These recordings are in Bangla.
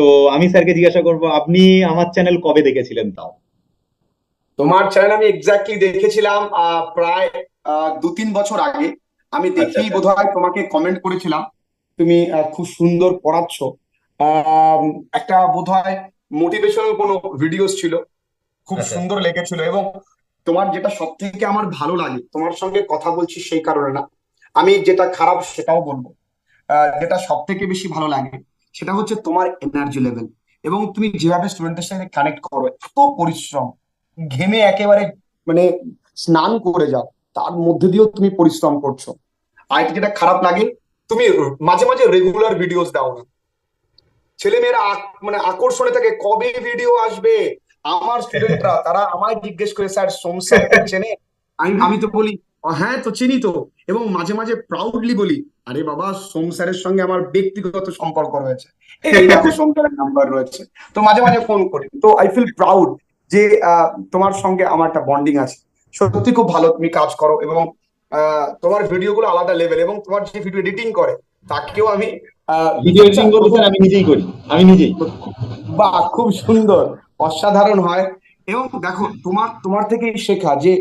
তো আমি স্যারকে জিজ্ঞাসা করব আপনি আমার চ্যানেল কবে দেখেছিলেন তাও? তোমার চ্যানেল আমি এক্স্যাক্টলি দেখেছিলাম প্রায় দু তিন বছর আগে। আমি দেখেই আচ্ছা। বোধহয় তোমাকে কমেন্ট করেছিলাম। তুমি খুব সুন্দর পড়াচ্ছ। একটা বোধহয় মোটিভেশনাল কোনো ভিডিওস ছিল খুব আচ্ছা। সুন্দর লেগেছিল এবং তোমার যেটা সব থেকে আমার ভালো লাগে তোমার সঙ্গে কথা বলছি সেই কারণে না আমি যেটা খারাপ সেটাও বলব। আহ, যেটা সব থেকে বেশি ভালো লাগে সেটা হচ্ছে তোমার এনার্জি লেভেল এবং তুমি যেভাবে স্টুডেন্টের সাথে কানেক্ট করো এত পরিশ্রম ঘেমে একেবারে মানে স্নান করে যাও তার মধ্যে দিয়েও তুমি পরিশ্রম করছ। আর এটা যেটা খারাপ লাগে তুমি মাঝে মাঝে রেগুলার ভিডিওস দাও না। ছেলেমেয়েরা মানে আকর্ষণে থাকে কবে ভিডিও আসবে? আমার স্টুডেন্টরা তারা আমায় জিজ্ঞেস করে স্যার সোম স্যার আমি তো বলি "ও, হ্যাঁ তো চিনি তো। এবং মাঝে মাঝে প্রাউডলি বলি আরে বাবা সোম স্যারের সঙ্গে আমার ব্যক্তিগত সম্পর্ক রয়েছে। এই দেখো সোম স্যারের নাম্বার রয়েছে। তো মাঝে মাঝে ফোন করি। তো আই ফিল প্রাউড যে তোমার সঙ্গে আমার একটা বন্ডিং আছে। সত্যি খুব ভালো তুমি কাজ করো এবং তোমার ভিডিও গুলো আলাদা লেভেল এবং তোমার যে ভিডিও এডিটিং করে তাকেও আমি ভিডিও এডিটিং স্যার আমি নিজেই করি। আমি নিজেই। বাহ খুব সুন্দর। অসাধারণ হয়। এবং দেখো তোমার তোমার থেকেই শেখা যে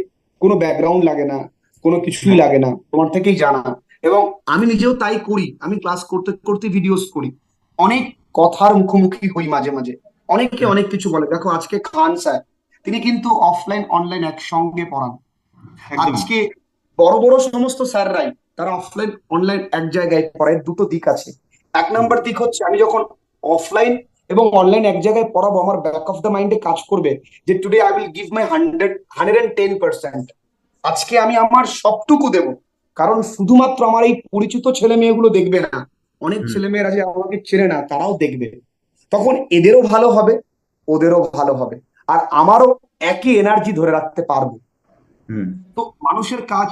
কোনো ব্যাকগ্রাউন্ড লাগে না। কোনো কিছুই লাগে না তোমার থেকেই জানা। এবং আমি নিজেও তাই করি আমি ক্লাস করতে করতে ভিডিওস করি। অনেক কথার মুখোমুখি হই মাঝে মাঝে। অনেকে অনেক কিছু বলে। দেখো আজকে খান স্যার তিনি কিন্তু অফলাইন অনলাইন একসঙ্গে পড়ান। আজকে বড় বড় সমস্ত স্যাররাই তারা অফলাইন অনলাইন এক জায়গায় পড়ায় দুটো দিক আছে। এক নাম্বার দিক হচ্ছে আমি যখন অফলাইন এবং অনলাইন এক জায়গায় পড়াবো আমার ব্যাক অফ দ্য মাইন্ডে কাজ করবে যে today I will give my hundred hundred and ten percent আজকে আমি আমার সবটুকু দেব। কারণ শুধুমাত্র আমার এই পরিচিত ছেলে মেয়েগুলো দেখবে না। অনেক ছেলে মেয়েরা যে আমাকে চেনে না তারাও দেখবে। তখন এদেরও ভালো হবে ওদেরও ভালো হবে। আর আমারও একই এনার্জি ধরে রাখতে পারব। তো মানুষের কাজ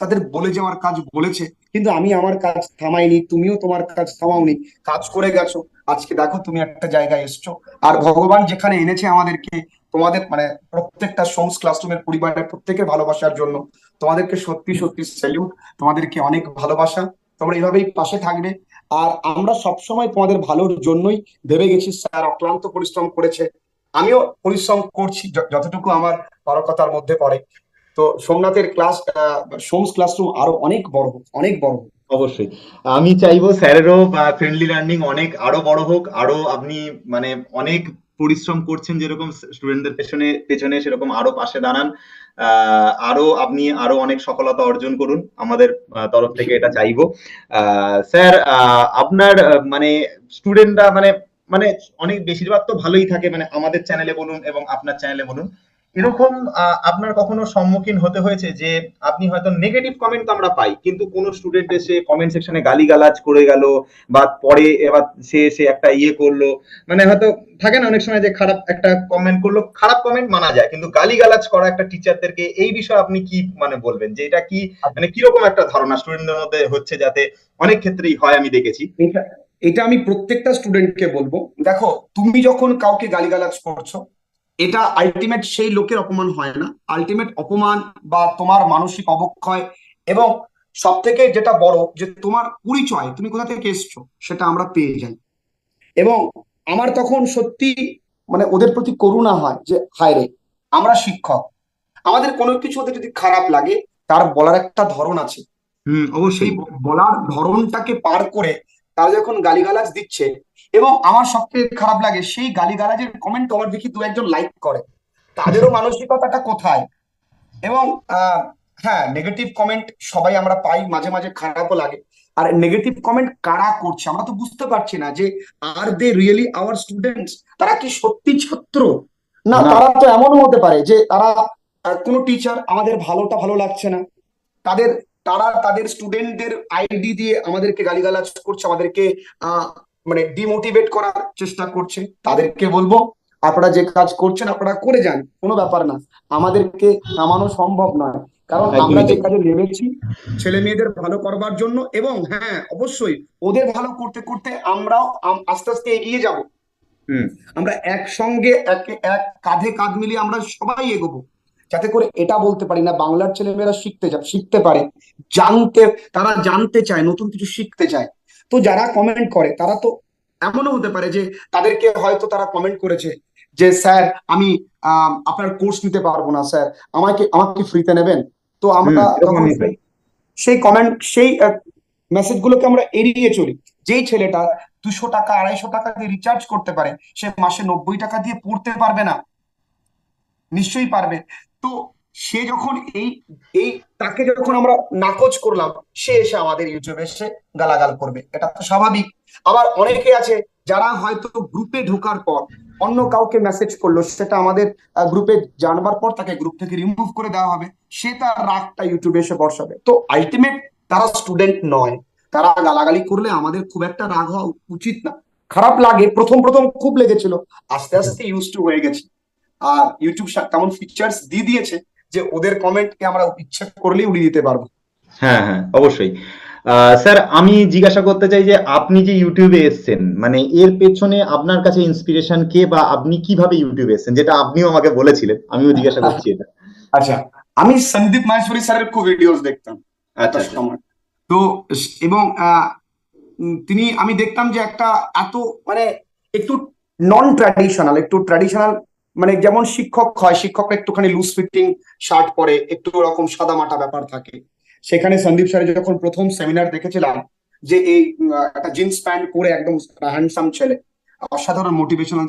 তাদের বলে যাওয়ার কাজ বলেছে কিন্তু আমি আমার কাজ থামাইনি তুমিও তোমার কাজ থামাওনি। কাজ করে গেছো। আজকে দেখো তুমি একটা জায়গায় এসছো। আর ভগবান যেখানে এনেছে আমাদেরকে তোমাদের মানে প্রত্যেকটা সোমস ক্লাসরুমের পরিবারের প্রত্যেকের ভালোবাসার জন্য তোমাদেরকে সত্যি সত্যি স্যালিউট তোমাদেরকে অনেক ভালোবাসা। তোমরা এইভাবেই পাশে থাকবে। আর আমরা সবসময় তোমাদের ভালোর জন্যই ভেবে গেছি, স্যার অক্লান্ত পরিশ্রম করেছে। আমিও পরিশ্রম করছি যতটুকু আমার পারকতার মধ্যে পড়ে। তো সোমনাথের ক্লাস সোমস ক্লাসরুম আরও অনেক বড় হোক, অনেক বড় হোক। অবশ্যই। আমি চাইব স্যারেরও ফ্রেন্ডলি লার্নিং অনেক আরও বড় হোক, আরও আপনি মানে অনেক পরিশ্রম করছেন যেরকম স্টুডেন্টদের পেছনে পেছনে সেরকম আরও পাশে দাঁড়ান। আরও আপনি আরও অনেক সফলতা অর্জন করুন। আমাদের তরফ থেকে এটা চাইব। স্যার আপনার মানে স্টুডেন্টরা মানে মানে অনেক বেশিরভাগ তো ভালোই থাকে। মানে আমাদের চ্যানেলে বলুন এবং আপনার চ্যানেলে বলুন। এরকম আপনার কখনো সম্মুখীন হতে হয়েছে যে আপনি হয়তো নেগেটিভ কমেন্ট আমরা পাই, কিন্তু কোন স্টুডেন্ট এসে কমেন্ট সেকশনে গালিগালাজ করে গেল বা পরে এবার সে এসে একটা ইয়ে করল মানে হয়তো থাকে না অনেক সময় যে খারাপ একটা কমেন্ট করল, খারাপ কমেন্ট মানা যায়, কিন্তু গালিগালাজ করা একটা টিচারদেরকে এই বিষয়ে আপনি কি মানে বলবেন? যে এটা কি মানে কীরকম একটা ধারণা স্টুডেন্টদের মধ্যে হচ্ছে যাতে অনেক ক্ষেত্রেই হয় আমি দেখেছি? এটা আমি প্রত্যেকটা স্টুডেন্টকে বলব, দেখো তুমি যখন কাউকে গালিগালাজ করছ এটা আলটিমেট সেই লোকের অপমান হয় না। আলটিমেট অপমান বা তোমার মানসিক অবক্ষয় এবং সব থেকে যেটা বড় যে তোমার পরিচয় তুমি কোথা থেকে এসছো সেটা আমরা পেয়ে যাই। এবং আমার তখন সত্যি মানে ওদের প্রতি করুণা হয় যে হায় রে আমরা শিক্ষক। আমাদের কোনো কিছু ওদের যদি খারাপ লাগে তার বলার একটা ধরন আছে। হুম অবশ্যই। বলার ধরনটাকে পার করে তারা যখন গালিগালাজ দিচ্ছে এবং আমার সবথেকে খারাপ লাগে সেই গালিগালাজের কমেন্ট আমার দেখি দু একজন লাইক করে। তাদেরও মানসিকতাটা কোথায়? এবং হ্যাঁ নেগেটিভ কমেন্ট সবাই আমরা পাই মাঝে মাঝে খারাপও লাগে। আর নেগেটিভ কমেন্ট কারা করছে? আমরা তো বুঝতে পারছি না যে are they really our students তারা কি সত্যি ছাত্র? না। তারা তো এমনও হতে পারে যে তারা কোনো টিচার আমাদের ভালোটা ভালো লাগছে না। তাদের তারা তাদের স্টুডেন্টদের আইডি দিয়ে আমাদেরকে গালিগালাজ করছে আমাদেরকে আহ, মানে ডিমোটিভেট করার চেষ্টা করছে। তাদেরকে বলব আপনারা যে কাজ করছেন আপনারা করে যান কোনো ব্যাপার না। আমাদেরকে নামানো সম্ভব নয়। কারণ আমরা যে কাজে নেমেছি ছেলে মেয়েদের ভালো করবার জন্য এবং হ্যাঁ অবশ্যই ওদের ভালো করতে করতে আমরাও আস্তে আস্তে এগিয়ে যাব। হুম। আমরা একসঙ্গে এক এক কাঁধে কাঁধ মিলিয়ে আমরা সবাই এগোবো। যাতে করে এটা বলতে পারি না বাংলার ছেলেমেয়েরা শিখতে যা শিখতে পারে। জানতে তারা জানতে চায় নতুন কিছু শিখতে চায়। তো যারা কমেন্ট করে তারা তো এমনও হতে পারে যে তাদেরকে হয়তো তারা কমেন্ট করেছে যে স্যার আমি আপনার কোর্স নিতে পারব না স্যার। আমাকে আমাকে ফ্রিতে নেবেন? তো আমরা তখন সেই কমেন্ট সেই মেসেজগুলোকে আমরা এড়িয়ে চলি। যেই ছেলেটা দুশো টাকা আড়াইশো টাকা দিয়ে রিচার্জ করতে পারে সে মাসে নব্বই টাকা দিয়ে পড়তে পারবে না। নিশ্চয়ই পারবে। তো সে যখন এই এই, তাকে যখন আমরা নাকচ করলাম, সে এসে আমাদের ইউটিউবে এসে গালাগাল করবে। এটা তো স্বাভাবিক। আবার অনেকে আছে যারা হয়তো গ্রুপে ঢোকার পর অন্য কাউকে মেসেজ করল, সেটা আমাদের গ্রুপে জানবার পর তাকে গ্রুপ থেকে রিমুভ করে দেওয়া হবে। সে তার রাগটা ইউটিউবে এসে বর্ষাবে। তো আলটিমেট তারা স্টুডেন্ট নয়। তারা গালাগালি করলে আমাদের খুব একটা রাগ হওয়া উচিত না। খারাপ লাগে। প্রথম প্রথম খুব লেগেছিল। আস্তে আস্তে ইউজ টু হয়ে গেছে। আর ইউটিউব তেমন ফিচার্স দিয়ে দিয়েছে। যে ওদের কমেন্টকে আমরা ইচ্ছে করলেই উড়িয়ে দিতে পারব। হ্যাঁ হ্যাঁ অবশ্যই। স্যার আমি জিজ্ঞাসা করতে চাই যে আপনি যে ইউটিউবে এসেছেন মানে এর পেছনে আপনার কাছে ইন্সপিরেশন কে বা আপনি কীভাবে ইউটিউবে এসেছেন যেটা আপনিও আমাকে বলেছিলেন আমিও জিজ্ঞাসা করছি এটা। আচ্ছা আমি সন্দীপ মাহেশ্বরী স্যারের খুব ভিডিওস দেখতাম। আচ্ছা একটা আচ্ছা সময় তো এবং তিনি আমি দেখতাম যে একটা এত মানে একটু নন ট্র্যাডিশনাল একটু ট্র্যাডিশনাল মানে যেমন শিক্ষক হয়, শিক্ষকরা একটুখানি লুজ ফিটিং শার্ট পরে, একটু ওরকম সাদা মাটা ব্যাপার থাকে। সেখানে সন্দীপ স্যারের যখন প্রথম সেমিনার দেখেছিলাম, যে এই একটা জিন্স প্যান্ট পরে একদম হ্যান্ডসাম ছেলে, অসাধারণ মোটিভেশনাল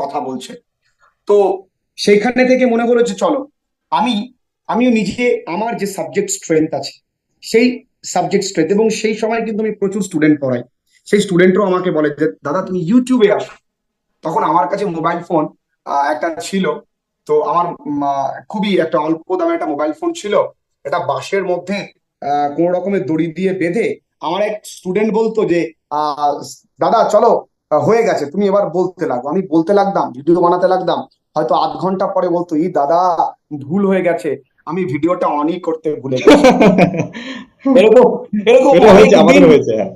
কথা বলছে। তো সেইখানে থেকে মনে হলো যে চলো, আমি, আমিও নিজে আমার যে সাবজেক্ট স্ট্রেংথ আছে, সেই সাবজেক্ট স্ট্রেংথ এবং সেই সময় কিন্তু আমি প্রচুর স্টুডেন্ট পড়াই। সেই স্টুডেন্টরাও আমাকে বলে যে, দাদা, তুমি ইউটিউবে আসো। তখন আমার কাছে মোবাইল ফোন একটা ছিল। তো আমার খুবই একটা অল্প দামে একটা মোবাইল ফোন ছিল। এটা বাঁশের মধ্যে কোনো রকমের দড়ি দিয়ে বেঁধে আমার এক স্টুডেন্ট বলতো যে দাদা চলো হয়ে গেছে। তুমি এবার বলতে লাগো। আমি বলতে লাগতাম ভিডিও বানাতে লাগতাম। হয়তো আধ ঘণ্টা পরে বলতো ই দাদা ভুল হয়ে গেছে। আমি ভিডিওটা অনই করতে ভুলে গেছি। এরকম এরকম অনেক দিন হয়েছে হ্যাঁ।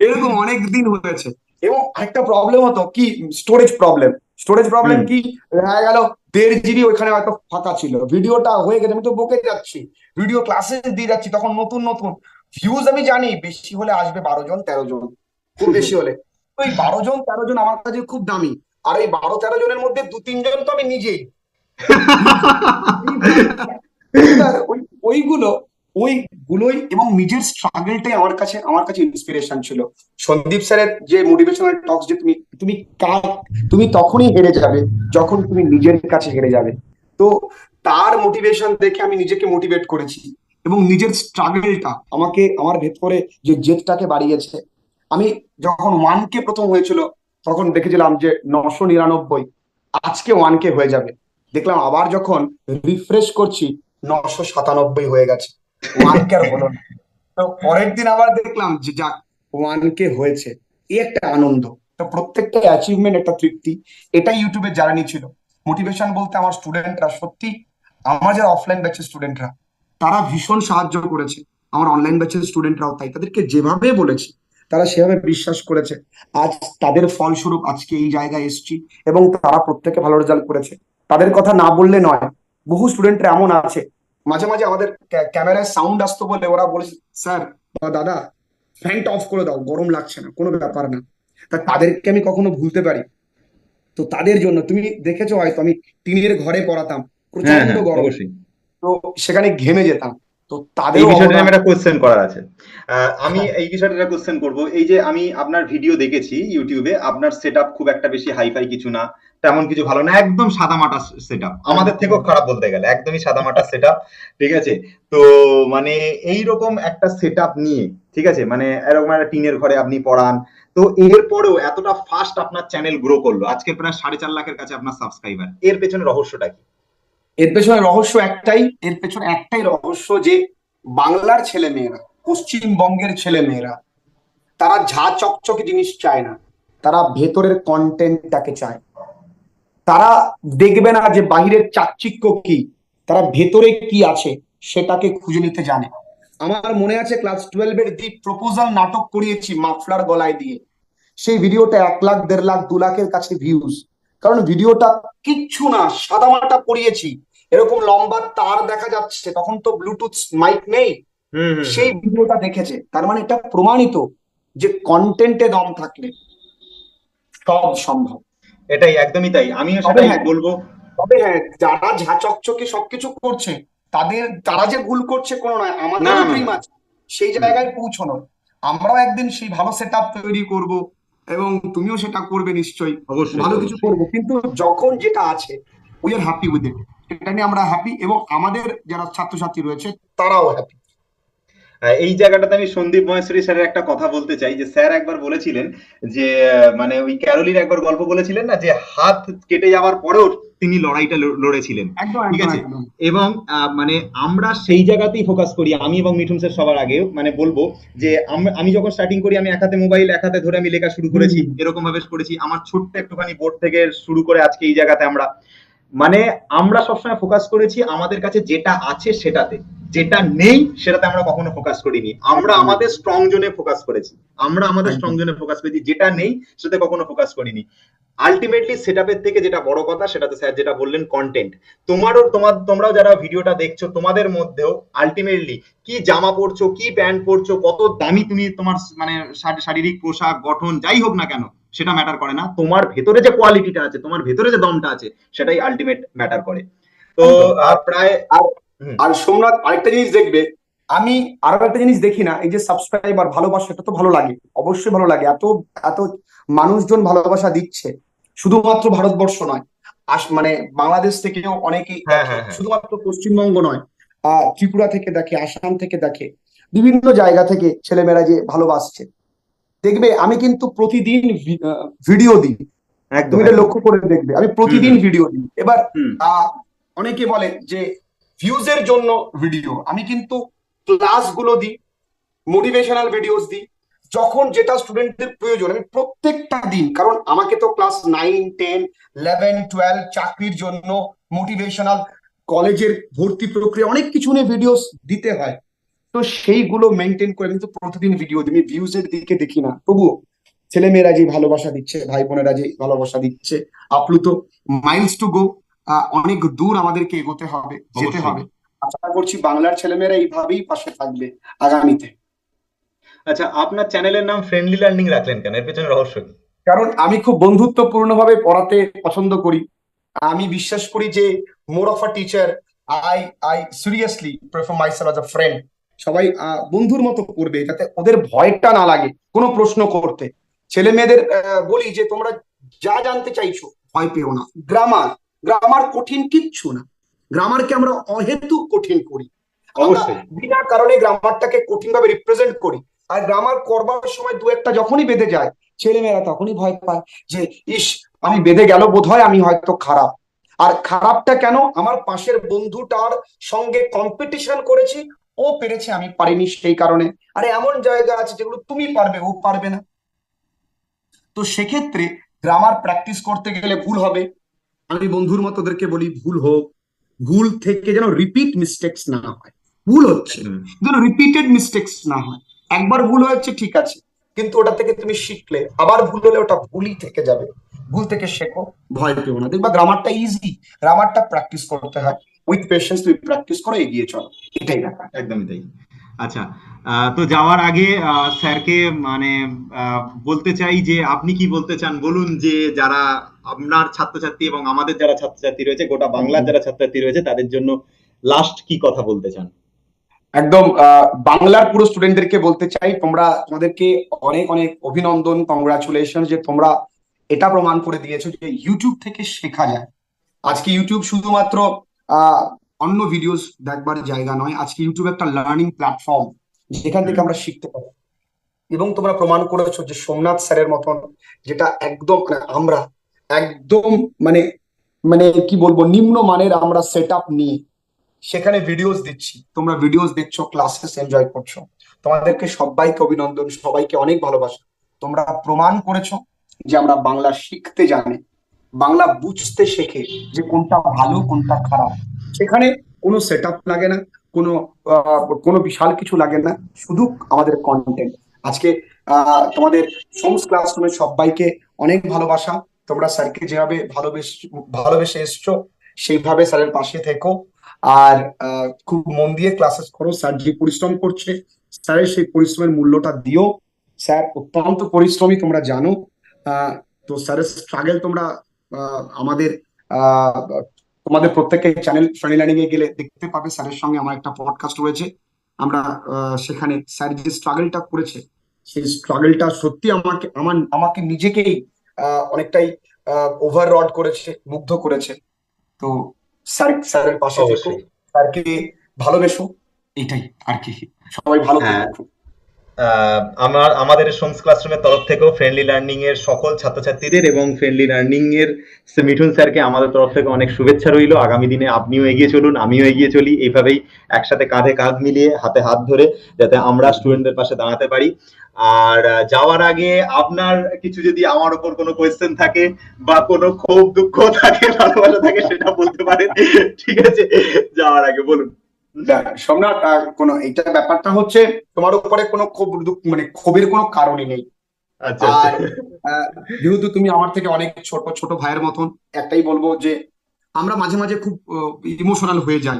এরকম অনেক দিন হয়েছে। এবং একটা প্রবলেম হতো কি স্টোরেজ প্রবলেম স্টোরেজ প্রবলেম কি? দেখা গেল দেড় জিবি ওইখানে হয়তো ফাঁকা ছিল। ভিডিওটা হয়ে গেছে আমি তো বকে যাচ্ছি। ভিডিও ক্লাসে দিয়ে যাচ্ছি তখন নতুন নতুন। ভিউজ আমি জানি বেশি হলে আসবে বারো জন তেরো জন। খুব বেশি হলে। ওই বারো জন তেরো জন আমার কাছে খুব দামি। আর এই বারো তেরো জনের মধ্যে দু তিনজন তো আমি নিজেই। ওই ওইগুলো ওইগুলোই এবং নিজের স্ট্রাগলটাই আমার কাছে আমার কাছে ইন্সপিরেশন ছিল। সন্দীপ স্যারের যে মোটিভেশনাল টকস যে তুমি তুমি কার, তুমি তখনই হেরে যাবে যখন তুমি নিজের কাছে হেরে যাবে। তো তার মোটিভেশন দেখে আমি নিজেকে মোটিভেট করেছি এবং নিজের স্ট্রাগলটা আমাকে, আমার ভেতরে যে জেদটাকে বাড়িয়েছে, আমি যখন ওয়ান কে প্রথম হয়েছিল, তখন দেখেছিলাম যে নশো নিরানব্বই, আজকে ওয়ান কে হয়ে যাবে। দেখলাম আবার যখন রিফ্রেশ করছি, নশো সাতানব্বই হয়ে গেছে। ওয়ান কে আর হলো না। তো পরের দিন আবার দেখলাম যে যাক ওয়ান কে হয়েছে। এই একটা আনন্দ। তো প্রত্যেকটা অ্যাচিভমেন্ট একটা তৃপ্তি। এটাই ইউটিউবের জার্নি ছিল। মোটিভেশন বলতে আমার স্টুডেন্টরা সত্যি, আমার যারা অফলাইন ব্যাচের স্টুডেন্টরা তারা ভীষণ সাহায্য করেছে। আমার অনলাইন ব্যাচের স্টুডেন্টরাও তাই। তাদেরকে যেভাবে বলেছি, তারা সেভাবে বিশ্বাস করেছে। আজ তাদের ফলস্বরূপ আজকে এই জায়গায় এসেছি এবং তারা প্রত্যেকে ভালো রেজাল্ট করেছে। তাদের কথা না বললে নয়, বহু স্টুডেন্টরা এমন আছে মাঝে মাঝে আমাদের ক্যামেরায় সাউন্ড আসতো বলে ওরা বলেছে স্যার বা দাদা ফ্যানটা অফ করে দাও গরম লাগছে না কোনো ব্যাপার না। তা তাদেরকে আমি কখনো ভুলতে পারি। তো তাদের জন্য তুমি দেখেছ হয়তো আমি টিনের ঘরে পড়াতাম হ্যাঁ প্রচণ্ড হ্যাঁ গরম। তো সেখানে ঘেমে যেতাম। তো এই তাদেরও বিষয়টা একটা কোশ্চেন করার আছে। আমি হ্যাঁ। এই বিষয়টা একটা কোশ্চেন করব। এই যে আমি আপনার ভিডিও দেখেছি ইউটিউবে আপনার সেটআপ খুব একটা বেশি হাইফাই কিছু না তেমন কিছু ভালো না একদম সাদামাটা সেটআপ আমাদের থেকেও খারাপ বলতে গেলে একদমই সাদামাটা সেটআপ ঠিক আছে? তো মানে এই রকম একটা সেটআপ নিয়ে ঠিক আছে? মানে এরকম একটা টিনের ঘরে আপনি পড়ান তো এরপরেও এতটা ফাস্ট আপনার চ্যানেল গ্রো করল। আজকে প্রায় সাড়ে চার লাখের কাছে আপনার সাবস্ক্রাইবার এর পেছনে রহস্যটা কি? এর পেছনে রহস্য একটাই, এর পেছনে একটাই রহস্য যে বাংলার ছেলে মেয়েরা পশ্চিমবঙ্গের ছেলে মেয়েরা তারা ঝা চকচকে জিনিস চায় না। তারা ভেতরের কন্টেন্টটাকে চায়। তারা দেখবে না যে বাহিরের চাকচিক্য কি, তারা ভেতরে কি আছে সেটাকে খুঁজে নিতে জানে। আমার মনে আছে ক্লাস টুয়েলভের দি প্রপোজাল নাটক করিয়েছি মাফলার গলায় দিয়ে, সেই ভিডিওটা এক লাখ, দেড় লাখ, দু লাখের কাছে ভিউজ কারণ ভিডিওটা কিচ্ছু না, সাদামাটা পড়িয়েছি। এরকম লম্বা তার দেখা যাচ্ছে তখন তো ব্লুটুথ মাইক নেই। সেই ভিডিওটা দেখেছে। তার মানে এটা প্রমাণিত যে কন্টেন্টে দম থাকলে সব সম্ভব। এটাই একদমই তাই। আমিও সেটাই হ্যাঁ। বলব। তবে হ্যাঁ যারা ঝাচকচকে সবকিছু করছে তাদের তারা যে ভুল করছে কোনো নয় ড্রিম আছে। সেই জায়গায় পৌঁছানোর আমরাও একদিন সেই ভালো সেট আপ তৈরি করব এবং তুমিও সেটা করবে নিশ্চয়ই। ভালো কিছু করব। কিন্তু যখন যেটা আছে we are happy with it এটা নিয়ে আমরা হ্যাপি এবং আমাদের যারা ছাত্রছাত্রী রয়েছে তারাও হ্যাপি এই জায়গাটাতে আমি সন্দীপ মহেশ্বরী স্যারের একটা কথা বলতে চাই যে স্যার একবার বলেছিলেন যে মানে ওই ক্যারোলির একবার গল্প বলেছিলেন না যে হাত কেটে যাওয়ার পরেও তিনি লড়াইটা লড়েছিলেন। ঠিক আছে? এবং মানে আমরা সেই জায়গাতেই ফোকাস করি আমি এবং মিঠুন স্যার সবার আগে মানে বলব যে আমি যখন স্টার্টিং করি আমি এক হাতে মোবাইল এক হাতে ধরে আমি লেখা শুরু করেছি এরকম ভাবে করেছি। আমার ছোট্ট একটুখানি বোর্ড থেকে শুরু করে আজকে এই জায়গাতে আমরা মানে আমরা সবসময় ফোকাস করেছি আমাদের কাছে যেটা আছে সেটাতে। যেটা নেই সেটাতে আমরা কখনো ফোকাস করিনি। আমরা আমাদের স্ট্রং জোনে ফোকাস করেছি। আমরা আমাদের স্ট্রং জোনে ফোকাস করেছি। যেটা নেই সেটাতে কখনো ফোকাস করিনি। আলটিমেটলি সেটআপের থেকে যেটা বড় কথা সেটাতে স্যার যেটা বললেন কন্টেন্ট তোমারও তোমার তোমরাও যারা ভিডিওটা দেখছ তোমাদের মধ্যেও আলটিমেটলি কি জামা পরছো কি প্যান্ট পরছো কত দামি তুমি তোমার মানে শারী- শারীরিক পোশাক গঠন যাই হোক না কেন সেটা ম্যাটার করে না। তোমার ভেতরে যে কোয়ালিটিটা আছে তোমার ভেতরে যে দমটা আছে সেটাই আলটিমেট ম্যাটার করে। তো প্রায় আর আর সোমনাথ আরেকটা জিনিস দেখবে আমি আরও একটা জিনিস দেখি না এই যে সাবস্ক্রাইবার ভালোবাসা এটা তো ভালো লাগে অবশ্যই ভালো লাগে। এত এত মানুষজন ভালোবাসা দিচ্ছে শুধুমাত্র ভারতবর্ষ নয় আস মানে বাংলাদেশ থেকেও অনেকেই হ্যাঁ হ্যাঁ হ্যাঁ। শুধুমাত্র পশ্চিমবঙ্গ নয় আহ ত্রিপুরা থেকে দেখে আসাম থেকে দেখে বিভিন্ন জায়গা থেকে ছেলেমেয়েরা যে ভালোবাসছে। দেখবে আমি কিন্তু প্রতিদিন ভিডিও দিই। একদম তুমি এটা লক্ষ্য করে দেখবে। আমি প্রতিদিন ভিডিও দিই। এবার অনেকে বলে যে ভিউজের জন্য ভিডিও আমি কিন্তু ক্লাসগুলো দিই মোটিভেশনাল ভিডিওস দিই। যখন যেটা স্টুডেন্টদের প্রয়োজন আমি প্রত্যেকটা দিন কারণ আমাকে তো class nine ten eleven twelve চাকরির জন্য মোটিভেশনাল কলেজের ভর্তি প্রক্রিয়া অনেক কিছু নিয়ে ভিডিওস দিতে হয়। তো সেইগুলো মেনটেন করে কিন্তু প্রতিদিন ভিডিও দিই। ভিউজ এর দিকে দেখি না। তবুও ছেলেমেয়েরা যে ভালোবাসা দিচ্ছে ভাই বোনেরা যে ভালোবাসা দিচ্ছে আপ্লুত মাইলস টু গো অনেক দূর আমাদেরকে এগোতে হবে যেতে হবে। আশা করছি বাংলার ছেলেমেয়েরা এইভাবেই পাশে থাকবে আগামীতে। আচ্ছা আপনার চ্যানেলের নাম ফ্রেন্ডলি লার্নিং রাখলেন কেন? এর পেছনে রহস্য কি? কারণ আমি খুব বন্ধুত্বপূর্ণ ভাবে পড়াতে পছন্দ করি। আমি বিশ্বাস করি যে more of a teacher I I seriously prefer myself as a friend সবাই আহ, বন্ধুর মতো করবে যাতে ওদের ভয়টা না লাগে কোনো প্রশ্ন করতে। ছেলে মেয়েদের বলি যে তোমরা যা জানতে চাইছো ভয় পেও না। গ্রামার গ্রামার কঠিন কিচ্ছু না। গ্রামারকে আমরা অহেতুক কঠিন করি। অবশ্যই। বিনা কারণে গ্রামারটাকে কঠিন ভাবে রিপ্রেজেন্ট করি। আর গ্রামার করবার সময় দু একটা যখনই বেঁধে যায় ছেলেমেয়েরা তখনই ভয় পায় যে ইস আমি বেঁধে গেল বোধ হয় আমি হয়তো খারাপ। আর খারাপটা কেন? আমার পাশের বন্ধুটার সঙ্গে কম্পিটিশন করেছি ও পেরেছে আমি পারিনি সেই কারণে। আরে এমন জায়গা আছে যেগুলো তুমি পারবে ও পারবে না। তো সেক্ষেত্রে গ্রামার প্র্যাকটিস করতে গেলে ভুল হবে। আমি বন্ধুর মতো ওদেরকে বলি ভুল হোক। ভুল থেকে যেন রিপিট মিস্টেক্স না হয়। ভুল হচ্ছে। যেন রিপিটেড মিস্টেক্স না হয়। একবার ভুল হয়েছে ঠিক আছে। কিন্তু ওটা থেকে তুমি শিখলে। আবার ভুল হলে ওটা ভুলই থেকে যাবে। ভুল থেকে শেখো। ভয় পেও না। দেখবা গ্রামারটা ইজি গ্রামারটা প্র্যাকটিস করতে হয়। উইথ পেশেন্স তুমি প্র্যাকটিস করো এগিয়ে চলো। এটাই ব্যাপার। একদমই তাই আচ্ছা তো যাওয়ার আগে স্যারকে মানে বলতে চাই যে আপনি কি বলতে চান? বলুন যে যারা আপনার ছাত্রছাত্রী এবং আমাদের যারা ছাত্রছাত্রী রয়েছে গোটা বাংলার যারা ছাত্রছাত্রী রয়েছে তাদের জন্য লাস্ট কি কথা বলতে চান? একদম আহ, বাংলার পুরো স্টুডেন্টদেরকে বলতে চাই তোমরা তোমাদেরকে অনেক অনেক অভিনন্দন কংগ্রাচুলেশন যে তোমরা এটা প্রমাণ করে দিয়েছ যে ইউটিউব থেকে শেখা যায়। আজকে ইউটিউব শুধুমাত্র অন্য ভিডিওস দেখবার জায়গা নয়। আজকে ইউটিউব একটা লার্নিং প্ল্যাটফর্ম যেখান থেকে আমরা শিখতে পারি। এবং তোমরা প্রমাণ করেছ যে সোমনাথ স্যারের মতন যেটা একদম মানে আমরা একদম মানে মানে কি বলব, নিম্ন মানের আমরা সেট আপ নিয়ে সেখানে ভিডিওস দিচ্ছি। তোমরা ভিডিওস দেখছ ক্লাসেস এনজয় করছ। তোমাদেরকে সবাইকে অভিনন্দন, সবাইকে অনেক ভালোবাসা। তোমরা প্রমাণ করেছ যে আমরা বাংলা শিখতে জানি। বাংলা বুঝতে শেখে যে কোনটা ভালো, কোনটা খারাপ। সেখানে কোনো সেট লাগে না, কোনো কোনো বিশাল কিছু লাগে না, শুধু আমাদের কন্টেন্ট আজকে তোমাদের সোমস ক্লাসরুমের সবাইকে অনেক ভালোবাসা। তোমরা স্যারকে যেভাবে ভালোবেসে ভালোবেসে এসছো, সেইভাবে স্যারের পাশে থেকো। আর খুব মন দিয়ে ক্লাসেস করো। স্যার যে পরিশ্রম করছে, স্যারের সেই পরিশ্রমের মূল্যটা দিও। স্যার অত্যন্ত পরিশ্রমী, তোমরা জানো। তো স্যারের স্ট্রাগল তোমরা আমাদের তোমাদের প্রত্যেকের চ্যানেল ফ্রেন্ড লার্নিং এ গেলে দেখতে পাবে স্যারের সঙ্গে আমার একটা পডকাস্ট রয়েছে। আমরা সেখানে স্যার যে স্ট্রাগলটা করেছে সেই স্ট্রাগলটা সত্যি আমাকে আমার আমাকে নিজেকেই আহ, অনেকটাই ওভার রড করেছে মুগ্ধ করেছে। তো স্যার স্যারের পাশে থেকো। স্যারকে ভালোবেসো। এটাই আর কি। সবাই ভালো হ্যাঁ। থেকো। আহ, আমার আমাদের সোমস ক্লাসরুমের তরফ থেকেও ফ্রেন্ডলি লার্নিং এর সকল ছাত্রছাত্রীদের এবং ফ্রেন্ডলি লার্নিং এর মিঠুন স্যারকে আমাদের তরফ থেকে অনেক শুভেচ্ছা রইল। আগামী দিনে আপনিও এগিয়ে চলুন, আমিও এগিয়ে চলি। এইভাবেই একসাথে কাঁধে কাঁধ মিলিয়ে, হাতে হাত ধরে যাতে আমরা স্টুডেন্টদের পাশে দাঁড়াতে পারি। আর যাওয়ার আগে আপনার কিছু যদি আমার উপর কোনো কোয়েশ্চেন থাকে বা কোনো ক্ষোভ দুঃখ থাকে, ভালোবাসা থাকে, সেটা বলতে পারেন। ঠিক আছে? যাওয়ার আগে বলুন। না, আহ, কোনো এইটা ব্যাপারটা হচ্ছে তোমার উপরে কোনো মানে ক্ষোভের কোনো কারণই নেই। আচ্ছা আচ্ছা। আর যেহেতু তুমি আমার থেকে অনেক ছোট ছোট ভাইয়ের মতন একটাই বলব যে আমরা মাঝে মাঝে খুব ইমোশনাল হয়ে যাই।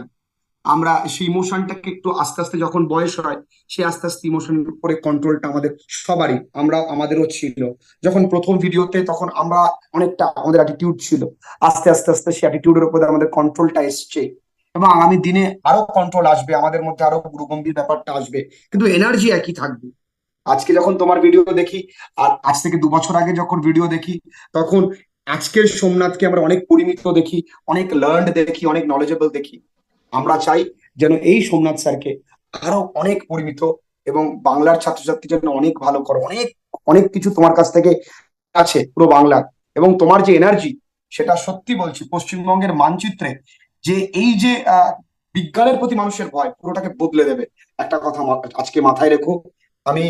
আমরা সেই ইমোশনটাকে একটু আস্তে আস্তে যখন বয়স হয় সে আস্তে আস্তে ইমোশন উপরে কন্ট্রোলটা আমাদের সবারই আমরা আমাদেরও ছিল। যখন প্রথম ভিডিওতে তখন আমরা অনেকটা আমাদের অ্যাটিটিউড ছিল। আস্তে আস্তে আস্তে সেই অ্যাটিটিউডের উপরে আমাদের কন্ট্রোলটা এসছে। এবং আগামী দিনে আরও কন্ট্রোল আসবে, আমাদের মধ্যে আরও গুরুগম্ভীর ব্যাপারটা আসবে। কিন্তু এনার্জি একই থাকবে। আজকে যখন তোমার ভিডিও দেখি, আর আজ থেকে দু বছর আগে যখন ভিডিও দেখি, তখন আজকের সোমনাথকে আমরা অনেক পরিমিত দেখি, অনেক লার্নড দেখি, অনেক নলেজেবল দেখি। আমরা চাই যেন এই সোমনাথ স্যারকে আরও অনেক পরিমিত এবং বাংলার ছাত্রছাত্রীর জন্য অনেক ভালো করো। অনেক অনেক কিছু তোমার কাছ থেকে আছে পুরো বাংলার। এবং তোমার যে এনার্জি সেটা সত্যি বলছি, পশ্চিমবঙ্গের মানচিত্রে যে এই যে বিজ্ঞানের প্রতি মানুষের ভয় পুরোটাকে বদলে দেবে। একটা কথা আজকে মাথায় রেখো আমি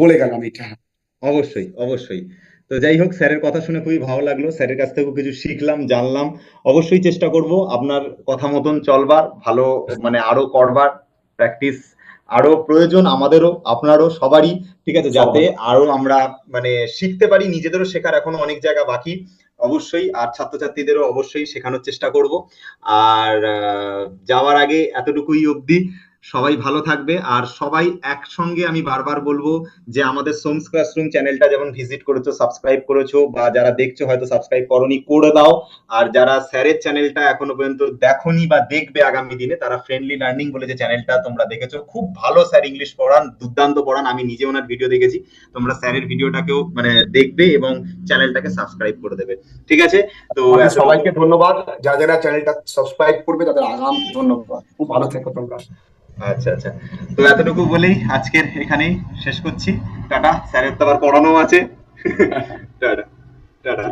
বলে গেলাম এটা। অবশ্যই অবশ্যই। তো যাই হোক স্যারের কথা শুনে খুবই ভালো লাগল। স্যারের কাছ থেকেও কিছু শিখলাম জানলাম। অবশ্যই চেষ্টা করব আপনার কথা মতন চলবার ভালো মানে আরও করবার প্র্যাকটিস আরও প্রয়োজন আমাদেরও আপনারও সবারই। ঠিক আছে যাতে আরও আমরা মানে শিখতে পারি নিজেদেরও শেখার এখনও অনেক জায়গা বাকি। অবশ্যই আর ছাত্রছাত্রীদেরও অবশ্যই শেখানোর চেষ্টা করব। আর যাওয়ার আগে এতটুকুই অবধি। সবাই ভালো থাকবে। আর সবাই একসঙ্গে আমি বারবার বলব যে আমাদের সোমস ক্লাসরুম চ্যানেলটা যেমন ভিজিট করেছ সাবস্ক্রাইব করেছ বা যারা দেখছ হয়তো সাবস্ক্রাইব করনি করে দাও। আর যারা স্যারের চ্যানেলটা এখনও পর্যন্ত দেখোনি বা দেখবে আগামী দিনে তারা ফ্রেন্ডলি লার্নিং বলে যে চ্যানেলটা তোমরা দেখেছ খুব ভালো স্যার ইংলিশ পড়ান দুর্দান্ত পড়ান আমি নিজে ওনার ভিডিও দেখেছি। তোমরা স্যারের ভিডিওটাকেও মানে দেখবে এবং চ্যানেলটাকে সাবস্ক্রাইব করে দেবে। ঠিক আছে? তো সবাইকে ধন্যবাদ। যারা যারা চ্যানেলটা সাবস্ক্রাইব করবে তাদের আগাম ধন্যবাদ। খুব ভালো থেকো তোমরা। আচ্ছা আচ্ছা। তো এতটুকু বলেই আজকের এখানেই শেষ করছি। টাটা, স্যারের তো আবার পড়ানো আছে। Tata tata.